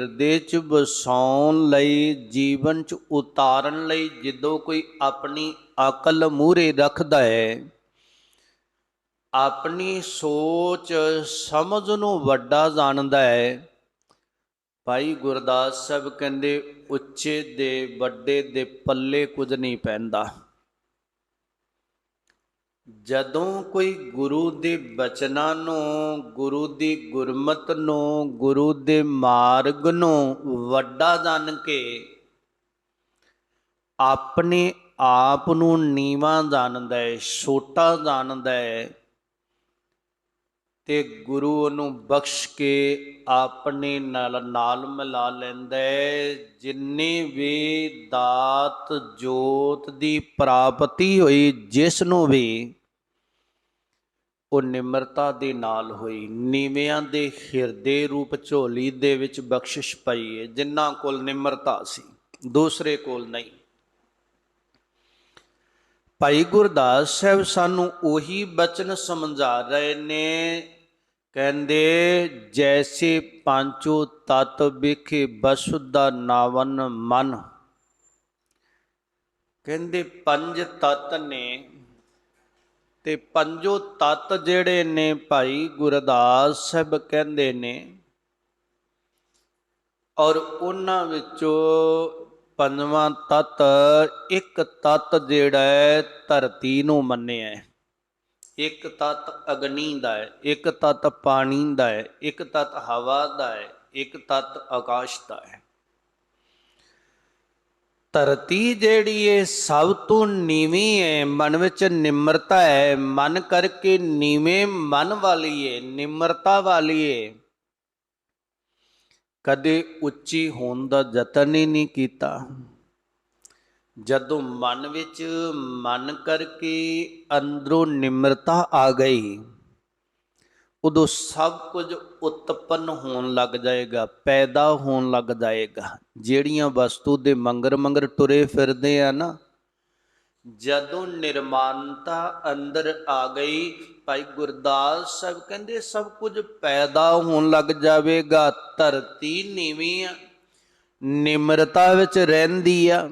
ਹਿਰਦੇ ਚ ਵਸਾਉਣ ਲਈ, ਜੀਵਨ ਚ ਉਤਾਰਨ ਲਈ ਜਦੋਂ ਕੋਈ ਆਪਣੀ ਅਕਲ ਮੂਹਰੇ ਰੱਖਦਾ ਹੈ, ਆਪਣੀ ਸੋਚ ਸਮਝ ਨੂੰ ਵੱਡਾ ਜਾਣਦਾ ਹੈ। ਭਾਈ ਗੁਰਦਾਸ ਸਾਹਿਬ ਕਹਿੰਦੇ, ਉੱਚੇ ਦੇ ਵੱਡੇ ਦੇ ਪੱਲੇ ਕੁਝ ਨਹੀਂ ਪੈਂਦਾ। ਜਦੋਂ ਕੋਈ ਗੁਰੂ ਦੇ ਬਚਨਾਂ ਨੂੰ, ਗੁਰੂ ਦੀ ਗੁਰਮਤ ਨੂੰ, ਗੁਰੂ ਦੇ ਮਾਰਗ ਨੂੰ ਵੱਡਾ ਜਾਣ ਕੇ ਆਪਣੇ ਆਪ ਨੂੰ ਨੀਵਾਂ ਜਾਣਦਾ ਹੈ, ਛੋਟਾ ਜਾਣਦਾ ਹੈ ਤੇ ਗੁਰੂ ਉਹਨੂੰ ਬਖਸ਼ ਕੇ ਆਪਣੇ ਨਾਲ ਨਾਲ ਮਿਲਾ ਲੈਂਦਾ ਹੈ। ਜਿੰਨੇ ਵੀ ਦਾਤ ਜੋਤ ਦੀ ਪ੍ਰਾਪਤੀ ਹੋਈ, ਜਿਸ ਨੂੰ ਵੀ ਉਹ ਨਿਮਰਤਾ ਦੇ ਨਾਲ ਹੋਈ, ਨੀਵਿਆਂ ਦੇ ਹਿਰਦੇ ਰੂਪ ਝੋਲੀ ਦੇ ਵਿੱਚ ਬਖਸ਼ਿਸ਼ ਪਈ ਹੈ, ਜਿਨ੍ਹਾਂ ਕੋਲ ਨਿਮਰਤਾ ਸੀ, ਦੂਸਰੇ ਕੋਲ ਨਹੀਂ। ਭਾਈ ਗੁਰਦਾਸ ਸਾਹਿਬ ਸਾਨੂੰ ਉਹੀ ਬਚਨ ਸਮਝਾ ਰਹੇ ਨੇ ਕਹਿੰਦੇ, ਜੈਸੇ ਪਾਂਚੋ ਤਤ ਵਿਖੇ ਬਸੁਦਾ ਨਾਵਨ ਮਨ। ਕਹਿੰਦੇ, ਪੰਜ ਤਤ ਨੇ ਤੇ ਪੰਜੋ ਤਤ ਜਿਹੜੇ ਨੇ ਭਾਈ ਗੁਰਦਾਸ ਸਾਹਿਬ ਕਹਿੰਦੇ ਨੇ, ਔਰ ਉਹਨਾਂ ਵਿੱਚੋਂ ਪੰਜਵਾਂ ਤਤ ਇੱਕ ਤਤ ਜਿਹੜਾ ਹੈ ਧਰਤੀ ਨੂੰ ਮੰਨਿਆ ਹੈ। ਇੱਕ ਤਤ ਅਗਨੀ ਦਾ ਹੈ, ਇੱਕ ਤਤ ਪਾਣੀ ਦਾ ਹੈ, ਇੱਕ ਤਤ ਹਵਾ ਦਾ ਹੈ, ਇੱਕ ਤਤ ਆਕਾਸ਼ ਦਾ ਹੈ। ਧਰਤੀ ਜਿਹੜੀ ਹੈ ਸਭ ਤੋਂ ਨੀਵੀਂ ਹੈ ਮਨ ਵਿੱਚ ਨਿਮਰਤਾ ਹੈ, ਮਨ ਕਰਕੇ ਨੀਵੇਂ ਮਨ ਵਾਲੀ ਏ, ਨਿਮਰਤਾ ਵਾਲੀ ਹੈ ਕਦੇ ਉੱਚੀ ਹੋਣ ਦਾ ਯਤਨ ਹੀ ਨਹੀਂ ਕੀਤਾ। ਜਦੋਂ ਮਨ ਵਿੱਚ ਮਨ ਕਰਕੇ ਅੰਦਰੋਂ ਨਿਮਰਤਾ ਆ ਗਈ, ਉਦੋਂ ਸਭ ਕੁਝ ਉਤਪੰਨ ਹੋਣ ਲੱਗ ਜਾਏਗਾ, ਪੈਦਾ ਹੋਣ ਲੱਗ ਜਾਏਗਾ। ਜਿਹੜੀਆਂ ਵਸਤੂ ਦੇ ਮੰਗਰ ਮੰਗਰ ਤੁਰੇ ਫਿਰਦੇ ਆ ਨਾ, ਜਦੋਂ ਨਿਰਮਾਨਤਾ ਅੰਦਰ ਆ ਗਈ, ਭਾਈ ਗੁਰਦਾਸ ਸਾਹਿਬ ਕਹਿੰਦੇ ਸਭ ਕੁਝ ਪੈਦਾ ਹੋਣ ਲੱਗ ਜਾਵੇਗਾ, ਧਰਤੀ ਨੀਵੀਂ ਆ, ਨਿਮਰਤਾ ਵਿੱਚ ਰਹਿੰਦੀ ਆ।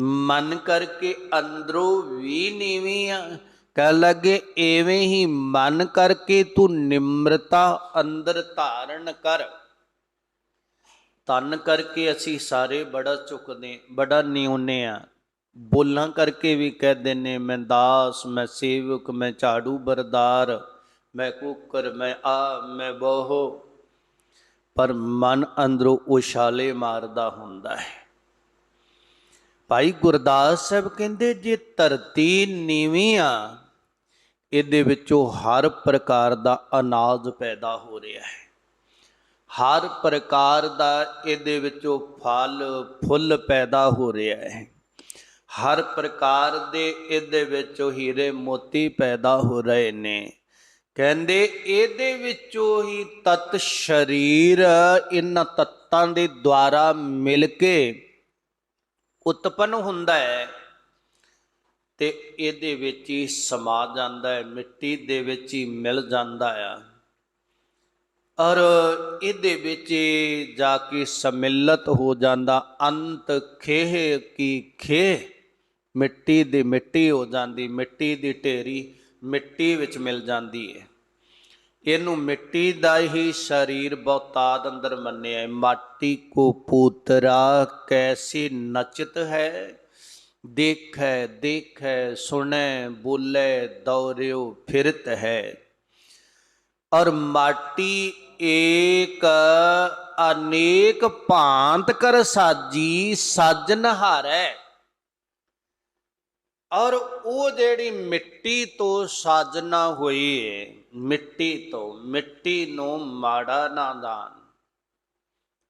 ਮਨ ਕਰਕੇ ਅੰਦਰੋਂ ਵੀ ਨੀਵੀਂ ਆ। ਕਹਿ ਲੱਗੇ, ਐਵੇਂ ਹੀ ਮਨ ਕਰਕੇ ਤੂੰ ਨਿਮਰਤਾ ਅੰਦਰ ਧਾਰਨ ਕਰ। ਤਨ ਕਰਕੇ ਅਸੀਂ ਸਾਰੇ ਬੜਾ ਝੁਕਦੇ ਬੜਾ ਨਿਉਨੇ ਆ। ਬੋਲਾਂ ਕਰਕੇ ਵੀ ਕਹਿ ਨੇ ਮੈਂ ਦਾਸ, ਮੈਂ ਸੇਵਕ, ਮੈਂ ਝਾੜੂ ਬਰਦਾਰ, ਮੈਂ ਕੁੱਕਰ, ਮੈਂ ਆ ਮੈਂ ਬੋਹੋ। ਪਰ ਮਨ ਅੰਦਰੋਂ ਉਛਾਲੇ ਮਾਰਦਾ ਹੁੰਦਾ ਹੈ। ਭਾਈ ਗੁਰਦਾਸ ਸਾਹਿਬ ਕਹਿੰਦੇ, ਜੇ ਧਰਤੀ ਨੀਵੀਂ ਆ, ਇਹਦੇ ਵਿੱਚੋਂ ਹਰ ਪ੍ਰਕਾਰ ਦਾ ਅਨਾਜ ਪੈਦਾ ਹੋ ਰਿਹਾ ਹੈ। ਹਰ ਪ੍ਰਕਾਰ ਦਾ ਇਹਦੇ ਵਿੱਚੋਂ ਫਲ, ਫੁੱਲ ਪੈਦਾ ਹੋ ਰਿਹਾ ਹੈ। ਹਰ ਪ੍ਰਕਾਰ ਦੇ ਇਹਦੇ ਵਿੱਚੋਂ ਹੀਰੇ ਮੋਤੀ ਪੈਦਾ ਹੋ ਰਹੇ ਨੇ। ਕਹਿੰਦੇ, ਇਹਦੇ ਵਿੱਚੋਂ ਹੀ ਤਤ ਸ਼ਰੀਰ, ਇਹਨਾਂ ਤੱਤਾਂ ਦੇ ਦੁਆਰਾ ਮਿਲ ਕੇ ਉਤਪਨ ਹੁੰਦਾ ਹੈ ਤੇ ਇਹਦੇ ਵਿੱਚ ਹੀ ਸਮਾ ਜਾਂਦਾ ਹੈ, ਮਿੱਟੀ ਦੇ ਵਿੱਚ ਹੀ ਮਿਲ ਜਾਂਦਾ ਆ ਔਰ ਇਹਦੇ ਵਿੱਚ ਜਾ ਕੇ ਸਮਿਲਤ ਹੋ ਜਾਂਦਾ, ਅੰਤ ਖੇਹ ਕੀ ਖੇਹ? ਮਿੱਟੀ ਦੀ ਮਿੱਟੀ ਹੋ ਜਾਂਦੀ, ਮਿੱਟੀ ਦੀ ਢੇਰੀ ਮਿੱਟੀ ਵਿੱਚ ਮਿਲ ਜਾਂਦੀ ਹੈ। ਇਹਨੂੰ ਮਿੱਟੀ ਦਾ ਹੀ ਸਰੀਰ ਬਹੁਤਾਦ ਅੰਦਰ ਮੰਨਿਆ ਹੈ। ਮਾਟੀ ਕੋ ਪੁੱਤਰਾ ਕੈਸੀ ਨਚਤ ਹੈ? ਦੇਖੈ ਦੇਖੈ, ਸੁਣੈ, ਬੋਲੇ, ਦੌਰਿਓ ਫਿਰਤ ਹੈ। ਔਰ ਮਾਟੀ ਏਕ ਅਨੇਕ ਭਾਂਤ ਕਰ ਸਾਜੀ ਸਾਜਨ ਹਾਰੈ ਔਰ ਉਹ ਜਿਹੜੀ ਮਿੱਟੀ ਤੋਂ ਸਾਜਨਾ ਹੋਈ ਹੈ ਮਿੱਟੀ ਤੋਂ, ਮਿੱਟੀ ਨੂੰ ਮਾੜਾ ਨਾ ਦਾਨ।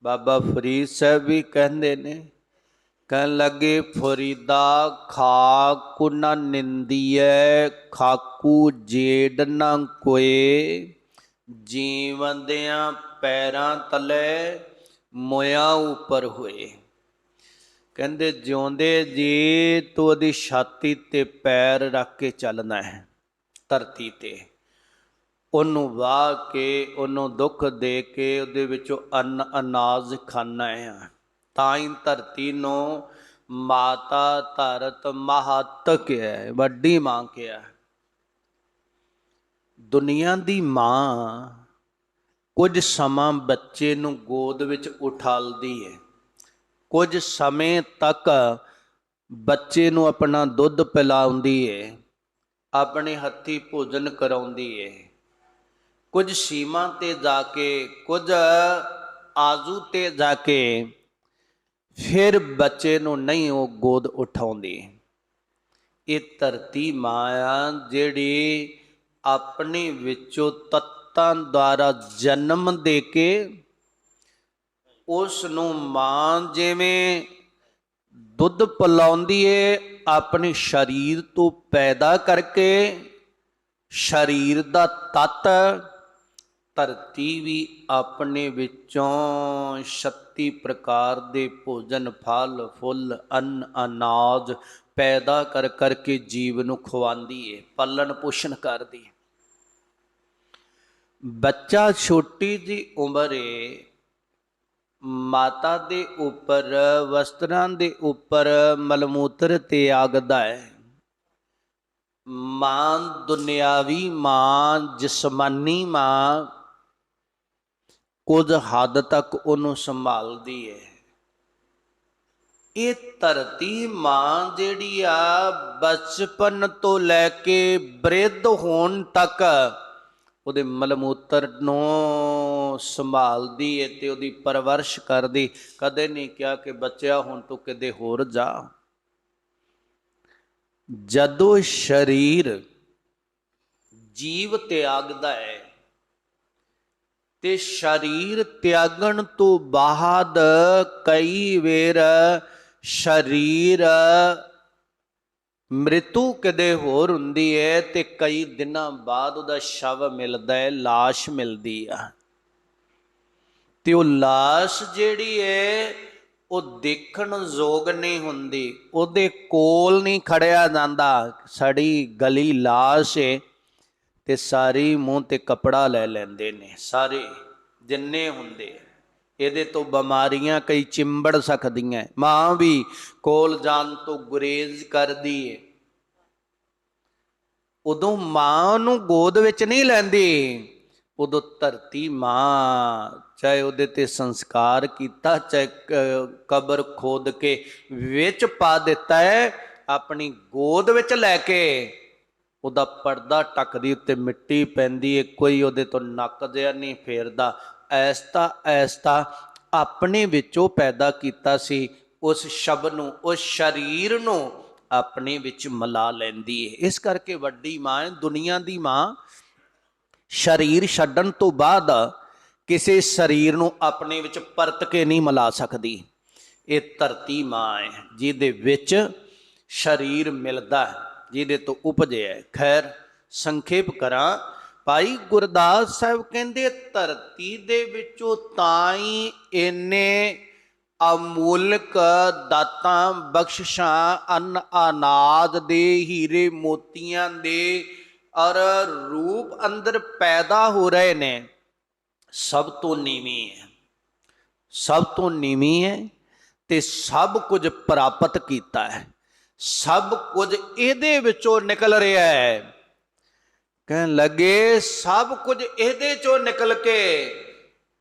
ਬਾਬਾ ਫਰੀਦ ਸਾਹਿਬ ਵੀ ਕਹਿੰਦੇ ਨੇ, ਕਹਿਣ ਲੱਗੇ, ਫਰੀਦਾ ਖਾਕੁ ਨ ਨਿੰਦੀਐ, ਖਾਕੂ ਜੇੜ ਨਾ ਕੋਏ। ਜੀਵੰਦਿਆਂ ਪੈਰਾਂ ਤਲੇ, ਮੋਇਆ ਉੱਪਰ ਹੋਏ। ਕਹਿੰਦੇ ਜਿਉਂਦੇ ਜੀ ਤੂੰ ਉਹਦੀ ਛਾਤੀ ਤੇ ਪੈਰ ਰੱਖ ਕੇ ਚੱਲਣਾ ਹੈ, ਧਰਤੀ ਤੇ। ਉਹਨੂੰ ਵਾਹ ਕੇ, ਉਹਨੂੰ ਦੁੱਖ ਦੇ ਕੇ ਉਹਦੇ ਵਿੱਚੋਂ ਅੰਨ ਅਨਾਜ ਖਾਣਾ ਹੈ ਤਾਂ ਹੀ ਧਰਤੀ ਨੂੰ ਮਾਤਾ ਧਰਤ ਮਹਤ ਕਿਹਾ ਵੱਡੀ ਮਾਂ ਕਿਹਾ ਹੈ। ਦੁਨੀਆ ਦੀ ਮਾਂ ਕੁਝ ਸਮਾਂ ਬੱਚੇ ਨੂੰ ਗੋਦ ਵਿੱਚ ਉਠਾਲਦੀ ਹੈ। ਕੁਝ ਸਮੇਂ ਤੱਕ ਬੱਚੇ ਨੂੰ ਆਪਣਾ ਦੁੱਧ ਪਿਲਾਉਂਦੀ ਹੈ ਆਪਣੇ ਹੱਥੀ ਭੋਜਨ ਕਰਾਉਂਦੀ ਹੈ ਕੁਝ ਸੀਮਾ ਤੇ ਜਾ ਕੇ, ਕੁਝ ਆਜ਼ੂ ਤੇ ਜਾ ਕੇ ਫਿਰ ਬੱਚੇ ਨੂੰ ਨਹੀਂ ਉਹ ਗੋਦ ਉਠਾਉਂਦੀ। ਇਹ ਧਰਤੀ ਮਾਇਆ ਜਿਹੜੀ ਆਪਣੇ ਵਿੱਚੋਂ ਤੱਤਾਂ ਦੁਆਰਾ ਜਨਮ ਦੇ ਕੇ ਉਸ ਨੂੰ ਮਾਂ ਜਿਵੇਂ ਦੁੱਧ ਪਿਲਾਉਂਦੀ ਏ ਆਪਣੇ ਸਰੀਰ ਤੋਂ ਪੈਦਾ ਕਰਕੇ ਸਰੀਰ ਦਾ ਤਤ, ਧਰਤੀ ਵੀ ਆਪਣੇ ਵਿੱਚੋਂ 36 ਪ੍ਰਕਾਰ ਦੇ ਭੋਜਨ, ਫਲ, ਫੁੱਲ, ਅੰਨ, ਅਨਾਜ ਪੈਦਾ ਕਰ ਕਰਕੇ ਜੀਵ ਨੂੰ ਖਵਾਉਂਦੀ ਏ ਪਾਲਣ ਪੋਸ਼ਣ ਕਰਦੀ ਏ ਬੱਚਾ ਛੋਟੀ ਜੀ ਉਮਰ ਏ ਮਾਤਾ ਦੇ ਉੱਪਰ, ਵਸਤਰਾਂ ਦੇ ਉੱਪਰ ਮਲਮੂਤਰ ਤਿਆਗਦਾ ਹੈ। ਮਾਂ ਦੁਨਿਆਵੀ ਮਾਂ, ਜਿਸਮਾਨੀ ਮਾਂ, ਕੁਝ ਹੱਦ ਤੱਕ ਉਹਨੂੰ ਸੰਭਾਲਦੀ ਹੈ। ਇਹ ਧਰਤੀ ਮਾਂ ਜਿਹੜੀ ਆ, ਬਚਪਨ ਤੋਂ ਲੈ ਕੇ ਬ੍ਰਿਧ ਹੋਣ ਤੱਕ ਉਹਦੇ ਮਲਮੂਤਰ ਨੂੰ ਸੰਭਾਲਦੀ ਏ ਤੇ ਉਹਦੀ ਪਰਵਰਿਸ਼ ਕਰਦੀ। ਕਦੇ ਨਹੀਂ ਕਿਹਾ ਕਿ ਬੱਚਿਆ, ਹੁਣ ਤੂੰ ਕਿਤੇ ਹੋਰ ਜਾ। ਜਦੋਂ ਸਰੀਰ ਜੀਵ ਤਿਆਗਦਾ ਹੈ ਤੇ ਸਰੀਰ ਤਿਆਗਣ ਤੋਂ ਬਾਅਦ ਕਈ ਵੇਰ ਸਰੀਰ ਮ੍ਰਿਤੂ ਕਦੇ ਹੋਰ ਹੁੰਦੀ ਹੈ ਤੇ ਕਈ ਦਿਨਾਂ ਬਾਅਦ ਉਹਦਾ ਸ਼ਵ ਮਿਲਦਾ ਹੈ লাশ ਮਿਲਦੀ ਆ ਤੇ ਉਹ লাশ ਜਿਹੜੀ ਹੈ ਉਹ ਦੇਖਣ ਯੋਗ ਨਹੀਂ ਹੁੰਦੀ ਉਹਦੇ ਕੋਲ ਨਹੀਂ ਖੜਿਆ ਜਾਂਦਾ ਸੜੀ ਗਲੀ লাশ ਹੈ ਤੇ ਸਾਰੀ ਮੂੰਹ ਤੇ ਕਪੜਾ ਲੈ ਲੈਂਦੇ ਨੇ ਸਾਰੇ ਜਿੰਨੇ ਹੁੰਦੇ ਆ। ਇਹਦੇ ਤੋਂ ਬਿਮਾਰੀਆਂ ਕਈ ਚਿੰਬੜ ਸਕਦੀਆਂ ਮਾਂ ਵੀ ਕੋਲ ਜਾਣ ਤੋਂ ਗੁਰੇਜ਼ ਕਰਦੀ ਏ। ਉਦੋਂ ਮਾਂ ਨੂੰ ਗੋਦ ਵਿੱਚ ਨਹੀਂ ਲੈਂਦੀ। ਉਦੋਂ ਧਰਤੀ ਮਾਂ, ਚਾਹੇ ਉਹਦੇ ਤੇ ਸੰਸਕਾਰ ਕੀਤਾ, ਚਾਹੇ ਕਬਰ ਖੋਦ ਕੇ ਵਿੱਚ ਪਾ ਦਿੱਤਾ ਹੈ, ਆਪਣੀ ਗੋਦ ਵਿੱਚ ਲੈ ਕੇ। ਉਹਦਾ ਪਰਦਾ ਟੱਕਦੀ ਉੱਤੇ ਮਿੱਟੀ ਪੈਂਦੀ ਏ, ਕੋਈ ਉਹਦੇ ਤੋਂ ਨੱਕ ਜਿਹਾ ਨਹੀਂ ਫੇਰਦਾ। ਐਸਤਾ ਐਸਤਾ ਆਪਣੇ ਵਿੱਚੋਂ ਪੈਦਾ ਕੀਤਾ ਸੀ ਉਸ ਸ਼ਬਦ ਨੂੰ ਉਸ ਸਰੀਰ ਨੂੰ ਆਪਣੇ ਵਿੱਚ ਮਿਲਾ ਲੈਂਦੀ ਏ ਇਸ ਕਰਕੇ ਵੱਡੀ ਮਾਂ ਦੁਨੀਆ ਦੀ ਮਾਂ ਸਰੀਰ ਛੱਡਣ ਤੋਂ ਬਾਅਦ ਕਿਸੇ ਸਰੀਰ ਨੂੰ ਆਪਣੇ ਵਿੱਚ ਪਰਤ ਕੇ ਨਹੀਂ ਮਿਲਾ ਸਕਦੀ ਇਹ ਧਰਤੀ ਮਾਂ ਹੈ ਜਿਹਦੇ ਵਿੱਚ ਸਰੀਰ ਮਿਲਦਾ ਹੈ, ਜਿਹਦੇ ਤੋਂ ਉਪਜਿਆ ਹੈ। ਖੈਰ ਸੰਖੇਪ ਕਰਾਂ ਭਾਈ ਗੁਰਦਾਸ ਸਾਹਿਬ ਕਹਿੰਦੇ, ਧਰਤੀ ਦੇ ਵਿੱਚੋਂ ਤਾਂ ਹੀ ਇੰਨੇ ਅਮੁੱਲਕ ਦਾਤਾਂ ਬਖਸ਼ਾਂ ਅੰਨ ਅਨਾਜ ਦੇ ਹੀਰੇ ਮੋਤੀਆਂ ਦੇ ਔਰ ਰੂਪ ਅੰਦਰ ਪੈਦਾ ਹੋ ਰਹੇ ਨੇ। ਸਭ ਤੋਂ ਨੀਵੀਂ ਹੈ। ਸਭ ਤੋਂ ਨੀਵੀਂ ਹੈ ਤੇ ਸਭ ਕੁਝ ਪ੍ਰਾਪਤ ਕੀਤਾ ਹੈ। ਸਭ ਕੁਝ ਇਹਦੇ ਵਿੱਚੋਂ ਨਿਕਲ ਰਿਹਾ ਹੈ। ਕਹਿਣ ਲੱਗੇ, ਸਭ ਕੁਝ ਇਹਦੇ ਚੋਂ ਨਿਕਲ ਕੇ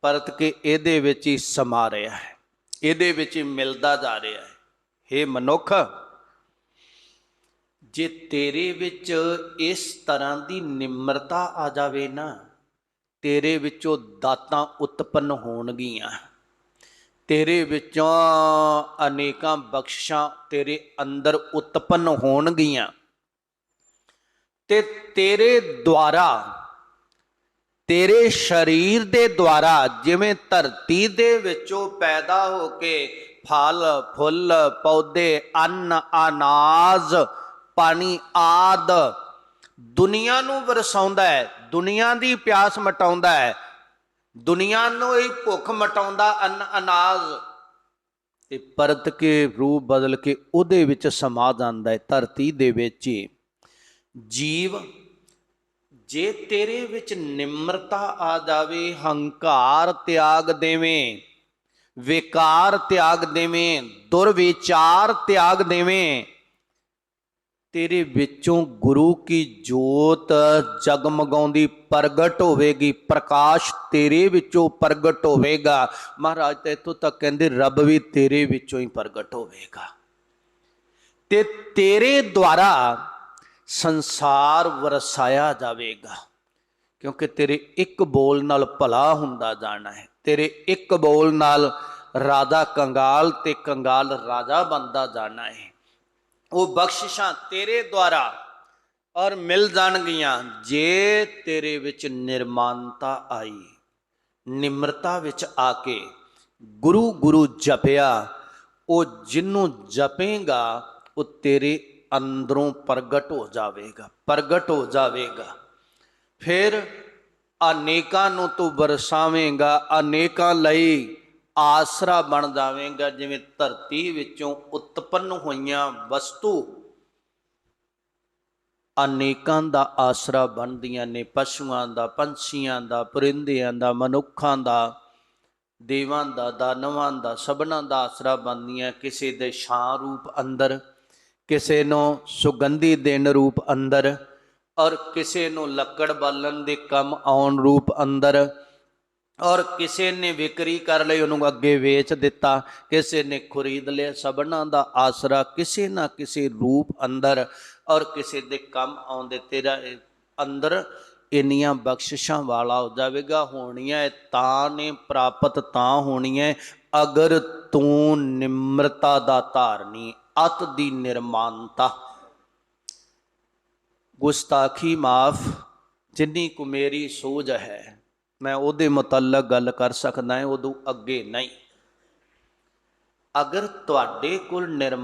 ਪਰਤ ਕੇ ਇਹਦੇ ਵਿੱਚ ਹੀ ਸਮਾ ਰਿਹਾ ਹੈ। ਇਹਦੇ ਵਿੱਚ ਹੀ ਮਿਲਦਾ ਜਾ ਰਿਹਾ ਹੈ। हे ਮਨੁੱਖ, ਜੇ ਤੇਰੇ ਵਿੱਚ ਇਸ ਤਰ੍ਹਾਂ ਦੀ ਨਿਮਰਤਾ ਆ ਜਾਵੇ ਨਾ, ਤੇਰੇ ਵਿੱਚੋਂ ਦਾਤਾਂ ਉਤਪੰਨ ਹੋਣਗੀਆਂ। ਤੇਰੇ ਵਿੱਚੋਂ ਅਨੇਕਾਂ ਬਖਸ਼ਾਂ ਤੇਰੇ ਅੰਦਰ ਉਤਪੰਨ ਹੋਣਗੀਆਂ। ਤੇ ਤੇਰੇ ਦੁਆਰਾ, ਤੇਰੇ ਸਰੀਰ ਦੇ ਦੁਆਰਾ ਜਿਵੇਂ ਧਰਤੀ ਦੇ ਵਿੱਚੋਂ ਪੈਦਾ ਹੋ ਕੇ ਫਲ, ਫੁੱਲ, ਪੌਦੇ, ਅੰਨ, ਅਨਾਜ, ਪਾਣੀ ਆਦ ਦੁਨੀਆ ਨੂੰ ਵਰਸਾਉਂਦਾ ਹੈ, ਦੁਨੀਆ ਦੀ ਪਿਆਸ ਮਟਾਉਂਦਾ ਹੈ, ਦੁਨੀਆ ਨੂੰ ਇਹ ਭੁੱਖ ਮਟਾਉਂਦਾ ਅੰਨ, ਅਨਾਜ। ਤੇ ਪਰਤ ਕੇ, ਰੂਪ ਬਦਲ ਕੇ ਉਹਦੇ ਵਿੱਚ ਸਮਾ ਜਾਂਦਾ ਹੈ, ਧਰਤੀ ਦੇ ਵਿੱਚ ਹੀ। ਜੀਵ, ਜੇ ਤੇਰੇ ਵਿੱਚ ਨਿਮਰਤਾ ਆ ਜਾਵੇ, ਹੰਕਾਰ ਤਿਆਗ ਦੇਵੇਂ, ਵਿਕਾਰ ਤਿਆਗ ਦੇਵੇਂ, ਦੁਰਵਿਚਾਰ ਤਿਆਗ ਦੇਵੇਂ, ਤੇਰੇ ਵਿੱਚੋਂ ਗੁਰੂ ਕੀ ਜੋਤ ਜਗਮਗਾਉਂਦੀ ਪ੍ਰਗਟ ਹੋਵੇਗੀ, ਪ੍ਰਕਾਸ਼ ਤੇਰੇ ਵਿੱਚੋਂ ਪ੍ਰਗਟ ਹੋਵੇਗਾ। ਮਹਾਰਾਜ ਤਾਂ ਇੱਥੋਂ ਤੱਕ ਕਹਿੰਦੇ, ਰੱਬ ਵੀ ਤੇਰੇ ਵਿੱਚੋਂ ਹੀ ਪ੍ਰਗਟ ਹੋਵੇਗਾ। ਤੇ ਤੇਰੇ ਦੁਆਰਾ ਸੰਸਾਰ ਵਰਸਾਇਆ ਜਾਵੇਗਾ। ਕਿਉਂਕਿ ਤੇਰੇ ਇੱਕ ਬੋਲ ਨਾਲ ਭਲਾ ਹੁੰਦਾ ਜਾਣਾ ਹੈ। ਤੇਰੇ ਇੱਕ ਬੋਲ ਨਾਲ ਰਾਜਾ ਕੰਗਾਲ ਤੇ ਕੰਗਾਲ ਰਾਜਾ ਬਣਦਾ ਜਾਣਾ ਹੈ। ਉਹ ਬਖਸ਼ਿਸ਼ਾਂ ਤੇਰੇ ਦੁਆਰਾ ਔਰ ਮਿਲ ਜਾਣਗੀਆਂ ਜੇ ਤੇਰੇ ਵਿੱਚ ਨਿਰਮਾਨਤਾ ਆਈ। ਨਿਮਰਤਾ ਵਿੱਚ ਆ ਕੇ ਗੁਰੂ ਗੁਰੂ ਜਪਿਆ, ਉਹ ਜਿੰਨੂੰ ਜਪੇਗਾ, ਉਹ ਤੇਰੇ ਅੰਦਰੋਂ ਪ੍ਰਗਟ ਹੋ ਜਾਵੇਗਾ, ਪ੍ਰਗਟ ਹੋ ਜਾਵੇਗਾ। ਫਿਰ ਅਨੇਕਾਂ ਨੂੰ ਤੂੰ ਵਰਸਾਵੇਂਗਾ ਅਨੇਕਾਂ ਲਈ ਆਸਰਾ ਬਣ ਜਾਵੇਂਗਾ, ਜਿਵੇਂ ਧਰਤੀ ਵਿੱਚੋਂ ਉਤਪੰਨ ਹੋਈਆਂ ਵਸਤੂ। ਅਨੇਕਾਂ ਦਾ ਆਸਰਾ ਬਣਦੀਆਂ ਨੇ, ਪਸ਼ੂਆਂ ਦਾ, ਪੰਛੀਆਂ ਦਾ, ਪਰਿੰਦਿਆਂ ਦਾ, ਮਨੁੱਖਾਂ ਦਾ, ਦੇਵਾਂ ਦਾ, ਦਾਨਵਾਂ ਦਾ, ਸਭਨਾਂ ਦਾ ਆਸਰਾ ਬਣਦੀਆਂ, ਕਿਸੇ ਦੇ ਛਾਂ ਰੂਪ ਅੰਦਰ ਕਿਸੇ ਨੂੰ ਸੁਗੰਧੀ ਦੇਣ ਰੂਪ ਅੰਦਰ ਔਰ ਕਿਸੇ ਨੂੰ ਲੱਕੜ ਬਾਲਣ ਦੇ ਕੰਮ ਆਉਣ ਰੂਪ ਅੰਦਰ ਔਰ ਕਿਸੇ ਨੇ ਵਿਕਰੀ ਕਰ ਲਈ, ਉਹਨੂੰ ਅੱਗੇ ਵੇਚ ਦਿੱਤਾ, ਕਿਸੇ ਨੇ ਖਰੀਦ ਲਿਆ, ਸਭਨਾਂ ਦਾ ਆਸਰਾ ਕਿਸੇ ਨਾ ਕਿਸੇ ਰੂਪ ਅੰਦਰ ਔਰ ਕਿਸੇ ਦੇ ਕੰਮ ਆਉਂਦੇ ਤੇਰਾ ਅੰਦਰ ਇੰਨੀਆਂ ਬਖਸ਼ਿਸ਼ਾਂ ਵਾਲਾ ਹੋ ਜਾਵੇਗਾ, ਹੋਣੀਆਂ ਤਾਂ ਨੇ, ਪ੍ਰਾਪਤ ਤਾਂ ਹੋਣੀਆਂ, ਅਗਰ ਤੂੰ ਨਿਮਰਤਾ ਦਾ ਧਾਰਨੀ ਅਤ ਦੀ ਨਿਰਮਾਨਤਾ। ਗੁਸਤਾਖੀ ਮਾਫ, ਜਿੰਨੀ ਕੁ ਮੇਰੀ ਸੋਝ ਹੈ, ਮੈਂ ਉਹਦੇ ਮੁਤਲਕ ਗੱਲ ਕਰ ਸਕਦਾ ਹਾਂ, ਉਦੋਂ ਅੱਗੇ ਨਹੀਂ। ਅਗਰ ਤੁਹਾਡੇ ਕੋਲ ਨਿਰਮ